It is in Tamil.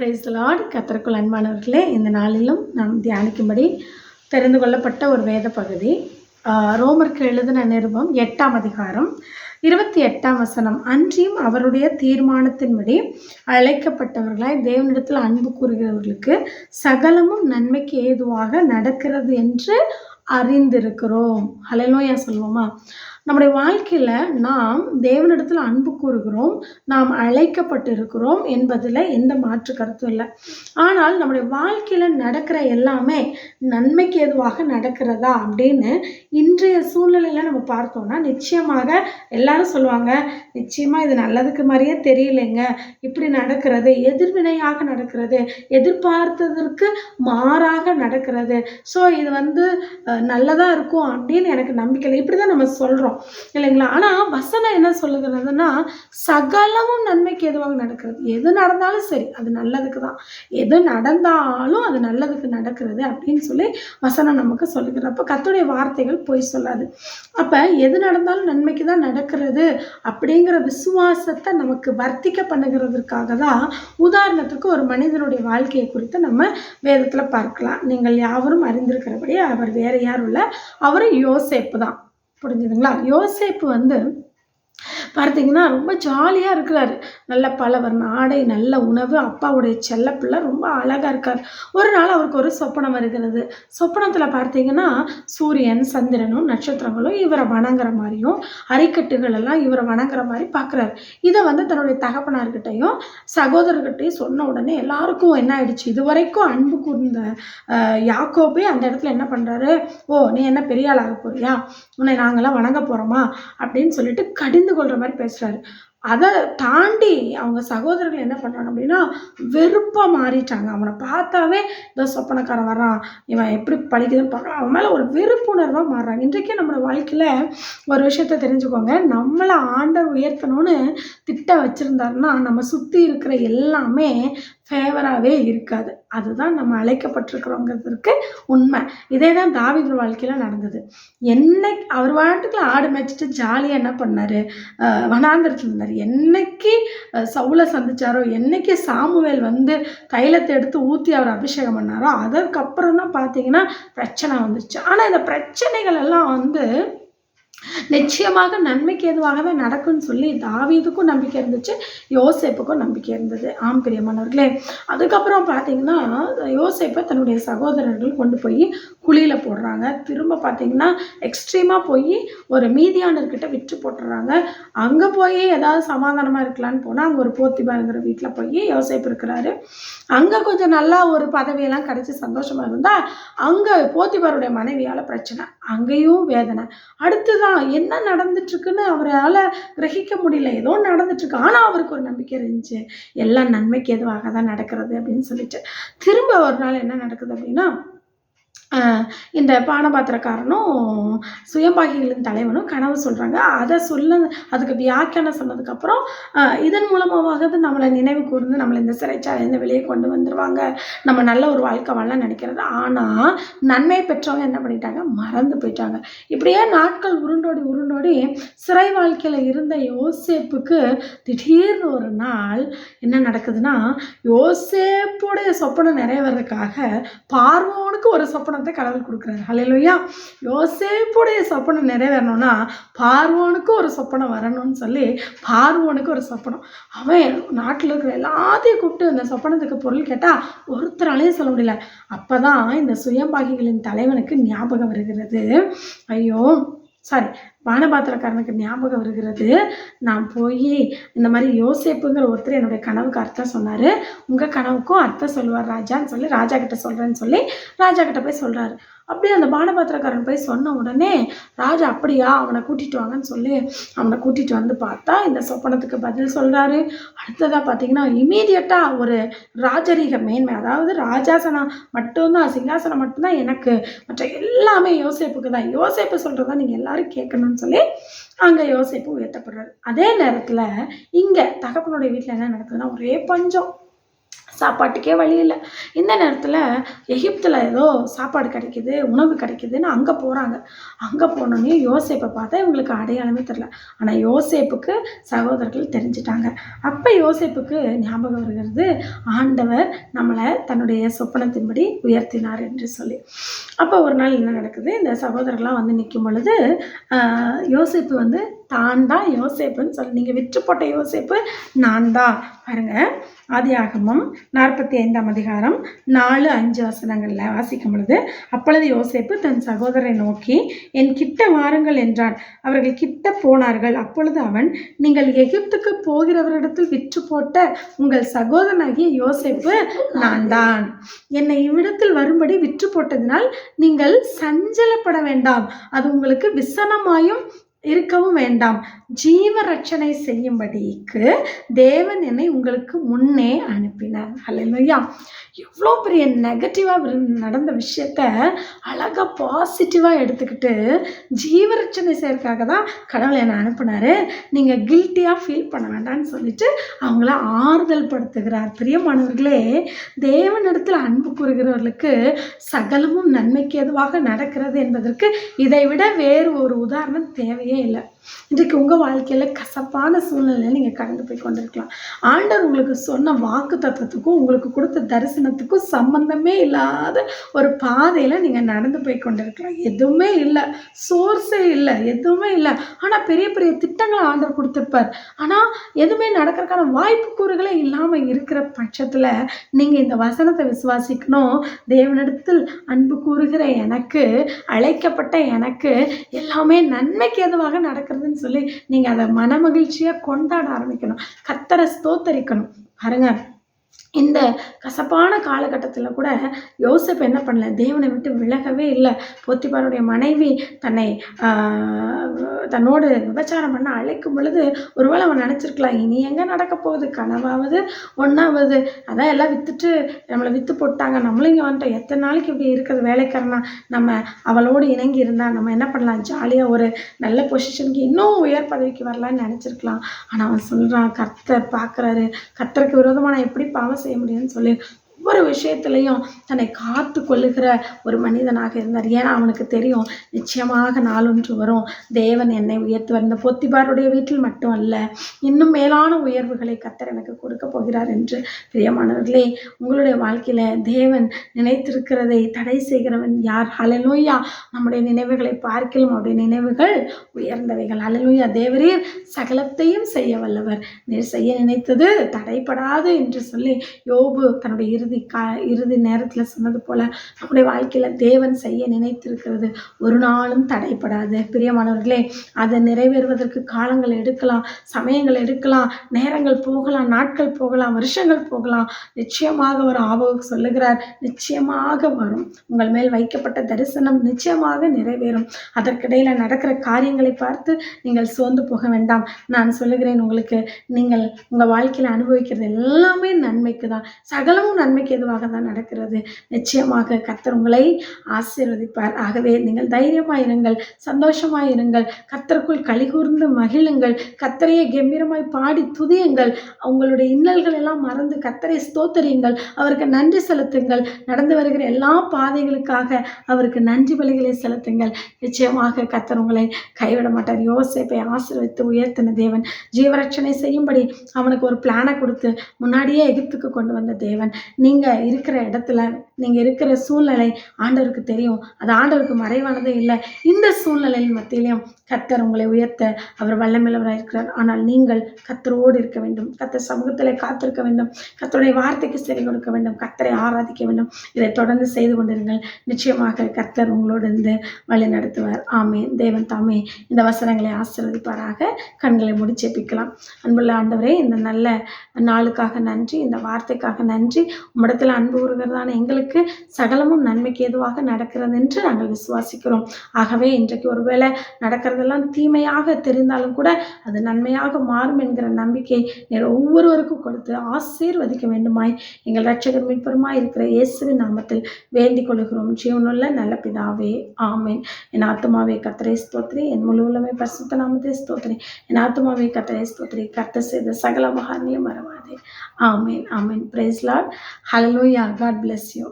பிரைஸ் லார்ட் கத்தருக்குள் அன்பானவர்களே இந்த நாளிலும் நாம் தியானிக்கும்படி தெரிந்து கொள்ளப்பட்ட ஒரு வேத பகுதி. ரோமருக்கு எழுதின நிருபம் எட்டாம் அதிகாரம் இருபத்தி எட்டாம் வசனம். அன்றியும் அவருடைய தீர்மானத்தின்படி அழைக்கப்பட்டவர்களாய் தேவனிடத்தில் அன்பு கூறுகிறவர்களுக்கு சகலமும் நன்மைக்கு ஏதுவாக நடக்கிறது என்று அறிந்திருக்கிறோம். ஹalleluya சொல்லுவோமா? நம்முடைய வாழ்க்கையில் நாம் தேவனிடத்தில் அன்பு கூறுகிறோம் நாம் அழைக்கப்பட்டிருக்கிறோம் என்பதில் எந்த மாற்று கருத்தும் இல்லை. ஆனால் நம்முடைய வாழ்க்கையில் நடக்கிற எல்லாமே நன்மைக்கு எதுவாக நடக்கிறதா அப்படின்னு இன்றைய சூழ்நிலையில் நம்ம பார்த்தோம்னா நிச்சயமாக எல்லாரும் சொல்லுவாங்க நிச்சயமாக இது நல்லதுக்கு மாதிரியே தெரியலைங்க இப்படி நடக்கிறது எதிர்வினையாக நடக்கிறது எதிர்பார்த்ததற்கு மாறாக நடக்கிறது. ஸோ இது வந்து நல்லதாக இருக்கும் அப்படின்னு எனக்கு நம்பிக்கை இப்படி தான் நம்ம சொல்கிறோம் இல்லைங்களா? ஆனால் வசனம் என்ன சொல்லுகிறதுனா சகலமும் நன்மைக்கு எதுவாக நடக்கிறது. எது நடந்தாலும் சரி அது நல்லதுக்கு தான். எது நடந்தாலும் அது நல்லதுக்கு நடக்கிறது அப்படின்னு சொல்லி வசனம் நமக்கு சொல்லுகிறப்ப கத்துடைய வார்த்தைகள் பொய் சொல்லாது. அப்போ எது நடந்தாலும் நன்மைக்கு தான் நடக்கிறது அப்படிங்கிற விசுவாசத்தை நமக்கு வர்த்திக்க பண்ணுகிறதுக்காக தான் உதாரணத்துக்கு ஒரு மனிதனுடைய வாழ்க்கையை குறித்து நம்ம வேதத்தில் பார்க்கலாம். நீங்கள் யாவரும் அறிந்திருக்கிறபடி அவர் வேற யாரும் இல்லை. அவர் யோசேப்பு தான். புரிஞ்சுதுங்களா? யோசேப்பு வந்து பார்த்தீங்கன்னா ரொம்ப ஜாலியாக இருக்கிறாரு. நல்ல பலவர்ண ஆடை நல்ல உணவு. அப்பாவுடைய செல்லப்பிள்ளை ரொம்ப அழகாக இருக்கார். ஒரு நாள் அவருக்கு ஒரு சொப்பனம் வருகிறது. சொப்பனத்தில் பார்த்தீங்கன்னா சூரியன் சந்திரனும் நட்சத்திரங்களும் இவரை வணங்குற மாதிரியும் அரிக்கட்டுகள் எல்லாம் இவரை வணங்குற மாதிரி பார்க்குறாரு. இதை வந்து தன்னுடைய தகப்பனார்கிட்டையும் சகோதரர்கிட்டையும் சொன்ன உடனே எல்லாருக்கும் என்ன ஆயிடுச்சு? இதுவரைக்கும் அன்பு கூர்ந்த யாக்கோபே அந்த இடத்துல என்ன பண்ணுறாரு ஓ நீ என்ன பெரிய ஆளாக போறியா? உன்னை நாங்களாம் வணங்க போகிறோமா அப்படின்னு சொல்லிட்டு கடிந்து கொள்கிற மாதிரி பேசுகிறாரு அதை தாண்டி அவங்க சகோதரர்கள் என்ன பண்ணுறாங்க அப்படின்னா வெறுப்பாக மாறிட்டாங்க. அவனை பார்த்தாவே இந்த சொப்பனக்காரன் வரான் இவன் எப்படி படிக்குதுன்னு பார்க்கலாம். அவன் மேலே ஒரு வெறுப்புணர்வாக மாறுறாங்க. இன்றைக்கே நம்மளோட வாழ்க்கையில் ஒரு விஷயத்த தெரிஞ்சுக்கோங்க. நம்மளை ஆண்டவர் உயர்த்தணும்னு திட்டம் வச்சுருந்தாருன்னா நம்ம சுற்றி இருக்கிற எல்லாமே ஃபேவராகவே இருக்காது. அதுதான் நம்ம அழைக்கப்பட்டிருக்கிறோங்கிறதுக்கு உண்மை. இதே தான் தாவித வாழ்க்கையில் நடந்தது. என்னை அவர் வாட்டுக்குள்ள ஆடு மேய்ச்சிட்டு ஜாலியாக என்ன பண்ணார்? வனாந்திரத்தில் இருந்தார். என்னைக்கு சவுளை சந்திச்சாரோ என்னைக்கு சாமுவேல் வந்து தைலத்தை எடுத்து ஊற்றி அவர் அபிஷேகம் பண்ணாரோ அதற்கப்புறம் தான் பார்த்தீங்கன்னா பிரச்சனை வந்துருச்சு ஆனால் இந்த பிரச்சனைகள் எல்லாம் வந்து நிச்சயமாக நன்மைக்கு எதுவாக தான் நடக்கும்னு சொல்லி தாவீதுக்கும் நம்பிக்கை இருந்துச்சு யோசேப்புக்கும் நம்பிக்கை இருந்தது. ஆம் பிரியமானவர்களே. அதுக்கப்புறம் பார்த்தீங்கன்னா யோசேப்பை தன்னுடைய சகோதரர்கள் கொண்டு போய் குழியில் போடுறாங்க. திரும்ப பார்த்தீங்கன்னா எக்ஸ்ட்ரீமாக போய் ஒரு மீதியானர்கிட்ட விற்று போட்டுடுறாங்க அங்கே போய் ஏதாவது சமாதானமாக இருக்கலான்னு போனால் அங்கே ஒரு போத்திபாருங்கிற வீட்டில் போய் யோசிப்பு இருக்கிறாரு. அங்கே கொஞ்சம் நல்லா ஒரு பதவியெல்லாம் கிடச்சி சந்தோஷமாக இருந்தால் அங்கே போத்திபாருடைய மனைவியால் பிரச்சனை அங்கேயும் வேதனை. அடுத்ததான் என்ன நடந்துட்டுருக்குன்னு அவரால் கிரகிக்க முடியல. ஏதோ நடந்துட்டுருக்கு. ஆனால் அவருக்கு ஒரு நம்பிக்கை இருந்துச்சு. எல்லாம் நன்மைக்கு எதுவாக தான் நடக்கிறது அப்படின்னு சொல்லிட்டு. திரும்ப ஒரு நாள் என்ன நடக்குது அப்படின்னா இந்த பானபாத்திரக்காரனும் சுயம்பாகிகளின் தலைவனும் கனவு சொல்கிறாங்க அதை சொல்ல அதுக்கு வியாக்கியானம் சொன்னதுக்கப்புறம் இதன் மூலமாக நம்மளை நினைவு கூர்ந்து நம்மளை இந்த சிறைச்சாலையிலேருந்து வெளியே கொண்டு வந்துடுவாங்க நம்ம நல்ல ஒரு வாழ்க்கை வாழலாம் நினைக்கிறது. ஆனால் நன்மை பெற்றவங்க என்ன பண்ணிட்டாங்க? மறந்து போயிட்டாங்க. இப்படியே நாட்கள் உருண்டோடி உருண்டோடி சிறை வாழ்க்கையில் இருந்த யோசேப்புக்கு திடீர்னு ஒரு நாள் என்ன நடக்குதுன்னா யோசேப்புடைய சொப்பனம் நிறைவேறதுக்காக பார்வோனுக்கு ஒரு சொப்பனத்தை கடவுள் கொடுக்குறாரு. ஹalleluya. யோசேப்புடைய சொப்பனம் நிறைவேறணும்னா பார்வோனுக்கு ஒரு சொப்பனம் வரணும்னு சொல்லி பார்வோனுக்கு ஒரு சொப்பனம். அவன் நாட்டில் இருக்கிற எல்லாத்தையும் கூப்பிட்டு அந்த சொப்பனத்துக்கு பொருள் கேட்டால் ஒருத்தராலையும் சொல்ல முடியல. அப்போ தான் இந்த சுயம்பாகிகளின் தலைவனுக்கு ஞாபகம் வருகிறது. ஐயோ சாரி பானபாத்திரக்காரனுக்கு ஞாபகம் வருகிறது. நான் போய் இந்த மாதிரி யோசிப்புங்கிற ஒருத்தர் என்னுடைய கனவுக்கு அர்த்தம் சொன்னார். உங்கள் கனவுக்கும் அர்த்தம் சொல்லுவார் ராஜான்னு சொல்லி ராஜா கிட்ட சொல்கிறேன்னு சொல்லி ராஜா கிட்ட போய் சொல்கிறாரு அப்படியே அந்த பானபாத்திரக்காரன் போய் சொன்ன உடனே ராஜா அப்படியா அவனை கூட்டிட்டு வாங்கன்னு சொல்லி அவனை கூட்டிட்டு வந்து பார்த்தா இந்த சொப்பனத்துக்கு பதில் சொல்கிறாரு அடுத்ததாக பார்த்தீங்கன்னா இமீடியட்டாக ஒரு ராஜரீக மேன்மை அதாவது ராஜாசனம் மட்டும்தான் சிங்காசனம் மட்டும்தான் எனக்கு மற்ற எல்லாமே யோசிப்புக்கு தான். யோசிப்பு சொல்கிறதா நீங்கள் எல்லாரும் கேட்கணும்னு சொல்லி அங்கே யோசிப்பு உயர்த்தப்படுறாரு. அதே நேரத்தில் இங்கே தகப்பனுடைய வீட்டில் என்ன நடக்குதுன்னா ஒரே பஞ்சம். சாப்பாட்டுக்கே வழி இல்லை. இந்த நேரத்தில் எகிப்தில் ஏதோ சாப்பாடு கிடைக்குது உணவு கிடைக்குதுன்னு அங்கே போகிறாங்க அங்கே போனோன்னே யோசேப்பை பார்த்தா இவங்களுக்கு அடையாளமே தெரில ஆனால் யோசேப்புக்கு சகோதரர்கள் தெரிஞ்சிட்டாங்க. அப்போ யோசேப்புக்கு ஞாபகம் வருகிறது ஆண்டவர் நம்மளை தன்னுடைய சொப்பனத்தின்படி உயர்த்தினார் என்று சொல்லி. அப்போ ஒரு நாள் என்ன நடக்குது? இந்த சகோதரர்லாம் வந்து நிற்கும் பொழுது யோசேப்பு வந்து தான் தான் யோசேப்புன்னு சொல்லி நீங்கள் விற்று போட்ட யோசேப்பு நான் தான் பாருங்க. ஆதியாகமம் நாற்பத்தி ஐந்தாம் அதிகாரம் நாலு அஞ்சு வசனங்களில் வாசிக்கும் பொழுது அப்பொழுது யோசேப்பு தன் சகோதரரை நோக்கி என் கிட்ட வாருங்கள் என்றான். அவர்கள் கிட்ட போனார்கள். அப்பொழுது அவன் நீங்கள் எகிப்துக்கு போகிறவரிடத்தில் விற்று போட்ட உங்கள் சகோதரனாகிய யோசேப்பு நான் தான் என்னை இவ்விடத்தில் வரும்படி விற்று போட்டதினால் நீங்கள் சஞ்சலப்பட வேண்டாம். அது உங்களுக்கு விசனமாயும் இருக்கவும் வேண்டாம். ஜீவ ரட்சனை செய்யும்படிக்கு தேவன் என்னை உங்களுக்கு முன்னே அனுப்பினார். அல்லையா எவ்வளோ பெரிய நெகட்டிவாக நடந்த விஷயத்த அழகாக பாசிட்டிவாக எடுத்துக்கிட்டு ஜீவ ரட்சனை செய்யறதுக்காக தான் கடவுள் என்னை அனுப்பினார். நீங்கள் கில்ட்டியாக ஃபீல் பண்ண வேண்டாம்னு சொல்லிட்டு அவங்கள ஆறுதல் படுத்துகிறார். பிரியமானவர்களே தேவனிடத்தில் அன்பு கூறுகிறவர்களுக்கு சகலமும் நன்மைக்கு எதுவாக நடக்கிறது என்பதற்கு இதை விட வேறு ஒரு உதாரணம் தேவையே இல்லை. இன்றைக்கு உங்கள் வாழ்க்கையில் கசப்பான சூழ்நிலையில் நீங்கள் கடந்து போய் கொண்டிருக்கலாம். ஆண்டவர் உங்களுக்கு சொன்ன வாக்கு தத்துவத்துக்கும் உங்களுக்கு கொடுத்த தரிசனத்துக்கும் சம்பந்தமே இல்லாத ஒரு பாதையில் நீங்கள் நடந்து போய் கொண்டிருக்கலாம். எதுவுமே இல்லை. சோர்ஸே இல்லை. எதுவுமே இல்லை. ஆனால் பெரிய பெரிய திட்டங்களை ஆண்டவர் கொடுத்துருப்பார். ஆனால் எதுவுமே நடக்கிறதுக்கான வாய்ப்பு கூறுகளே இல்லாமல் இருக்கிற பட்சத்தில் நீங்கள் இந்த வசனத்தை விசுவாசிக்கணும். தேவனிடத்தில் அன்பு கூறுகிற எனக்கு அழைக்கப்பட்ட எனக்கு எல்லாமே நன்மைக்கு எதுவாக நடக்கிறதுன்னு சொல்லி நீங்கள் அதை மனமகிழ்ச்சியாக கொண்டாட ஆரம்பிக்கணும். கத்தரை ஸ்தோத்தரிக்கணும். பாருங்க இந்த கசப்பான காலகட்டத்தில் கூட யோசப் என்ன பண்ணல? தேவனை விட்டு விலகவே இல்லை. போத்திபாருடைய மனைவி தன்னை ஆஹ், தன்னோடு விபச்சாரம் பண்ண அழைக்கும் பொழுது ஒருவேளை அவன் நினச்சிருக்கலாம் இனி எங்கே நடக்க போகுது? கனவாவது ஒன்றாவது அதான் எல்லாம் விற்றுட்டு நம்மளை விற்று போட்டாங்க. நம்மளும் இங்கே வந்துட்டோம். எத்தனை நாளைக்கு இப்படி இருக்கிறது வேலைக்காரனா? நம்ம அவளோடு இணங்கி இருந்தால் நம்ம என்ன பண்ணலாம்? ஜாலியாக ஒரு நல்ல பொசிஷனுக்கு இன்னும் உயர் பதவிக்கு வரலான்னு நினச்சிருக்கலாம். ஆனால் அவன் சொல்கிறான் கர்த்தர் பார்க்குறாரு. கர்த்தருக்கு விரோதமாக நான் எப்படி பாவம் செய்ய முடியும்னு சொல்லி ஒவ்வொரு விஷயத்துலையும் தன்னை காத்து கொள்ளுகிற ஒரு மனிதனாக இருந்தார். ஏன்னா அவனுக்கு தெரியும் நிச்சயமாக நாளொன்று வரும். தேவன் என்னை உயர்த்துவார். இந்த பொத்திபாருடைய வீட்டில் மட்டும் அல்ல இன்னும் மேலான உயர்வுகளை கத்தர் எனக்கு கொடுக்க போகிறார் என்று பிரியமானவர்களே உங்களுடைய வாழ்க்கையில தேவன் நினைத்திருக்கிறதை தடை செய்கிறவன் யார்? அலலூயா நம்முடைய நினைவுகளை பார்க்கலாம் அவருடைய நினைவுகள் உயர்ந்தவைகள். அலலூயா தேவரீர் சகலத்தையும் செய்ய வல்லவர். நீர் செய்ய நினைத்தது தடைப்படாது என்று சொல்லி யோபு தன்னுடைய இறுதி கா இறுதி நேரத்தில் சொன்னது போல நம்முடைய வாழ்க்கையில் தேவன் செய்ய நினைத்திருக்கிறது. ஒரு நாளும் தடைப்படாது பிரியமானவர்களே அதை நிறைவேறுவதற்கு காலங்கள் எடுக்கலாம் சமயங்கள் எடுக்கலாம் நேரங்கள் போகலாம் நாட்கள் போகலாம் வருஷங்கள் போகலாம். நிச்சயமாக ஒரு ஆபவுக்கு சொல்லுகிறார் நிச்சயமாக வரும். உங்கள் மேல் வைக்கப்பட்ட தரிசனம் நிச்சயமாக நிறைவேறும். அதற்கிடையில் நடக்கிற காரியங்களை பார்த்து நீங்கள் சோர்ந்து போக வேண்டாம். நான் சொல்லுகிறேன் உங்களுக்கு நீங்கள் உங்கள் வாழ்க்கையில் அனுபவிக்கிறது எல்லாமே நன்மைக்கு தான் சகலமும் நன்மை நன்மைக்கு எதுவாக தான் நடக்கிறது. நிச்சயமாக கர்த்தர் உங்களை ஆசீர்வதிப்பார். ஆகவே நீங்கள் தைரியமாய் இருங்கள் சந்தோஷமாய் இருங்கள் கர்த்தருக்குள் கலிகூர்ந்து மகிழுங்கள் கர்த்தரையே கம்பீரமாய் பாடி துதியுங்கள். உங்களுடைய இன்னல்கள் எல்லாம் மறந்து கர்த்தரை ஸ்தோத்தரியுங்கள். அவருக்கு நன்றி செலுத்துங்கள். நடந்து வருகிற எல்லா பாதைகளுக்காக அவருக்கு நன்றி பலிகளை செலுத்துங்கள். நிச்சயமாக கர்த்தர் உங்களை கைவிட மாட்டார். யோசிப்பை ஆசீர்வித்து உயர்த்தின தேவன் ஜீவரட்சணை செய்யும்படி அவனுக்கு ஒரு பிளானை கொடுத்து முன்னாடியே எகிப்துக்கு கொண்டு வந்த தேவன். நீ நீங்கள் இருக்கிற இடத்துல நீங்கள் இருக்கிற சூழ்நிலை ஆண்டவருக்கு தெரியும். அது ஆண்டவருக்கு மறைவானதே இல்லை. இந்த சூழ்நிலையின் மத்தியிலையும் கர்த்தர் உங்களை உயர்த்த அவர் வல்லமில்லவராக இருக்கிறார். ஆனால் நீங்கள் கத்தரோடு இருக்க வேண்டும். கத்தர் சமூகத்தில் காத்திருக்க வேண்டும். கத்தருடைய வார்த்தைக்கு செவி கொடுக்க வேண்டும். கத்தரை ஆராதிக்க வேண்டும். இதை தொடர்ந்து செய்து கொண்டிருங்கள். நிச்சயமாக கர்த்தர் உங்களோடு இருந்து வழி நடத்துவார். ஆமே தேவன் தாமே இந்த வசனங்களை ஆசிர்வதிப்பாராக. கண்களை முடிச்சேப்பிக்கலாம் அன்புள்ள ஆண்டவரே இந்த நல்ல நாளுக்காக நன்றி. இந்த வார்த்தைக்காக நன்றி. உம்மிடத்தில் அன்பு உருகிறதான எங்களுக்கு சகலமும் நன்மைக்கு ஏதுவாக நடக்கிறது என்று நாங்கள் விசுவாசிக்கிறோம். ஆகவே இன்றைக்கு ஒருவேளை நடக்கிறது செய்கிறதெல்லாம் தீமையாக தெரிந்தாலும் கூட அது நன்மையாக மாறும் என்கிற நம்பிக்கை நீர் ஒவ்வொருவருக்கும் கொடுத்து ஆசீர்வதிக்க வேண்டுமாய். எங்கள் ரட்சகர் மீட்பருமாய் இருக்கிற இயேசுவின் நாமத்தில் வேண்டிக் கொள்கிறோம். ஜீவனுள்ள நல்ல பிதாவே ஆமேன். என் ஆத்மாவே கத்திரை ஸ்தோத்ரி என் முழு உள்ளமே பரிசுத்த நாமத்தை ஸ்தோத்ரி என் ஆத்மாவே கத்திரை ஸ்தோத்ரி கத்த செய்த சகல மகான்களையும் மறவாதே. Amen amen. Praise lord yeah god bless you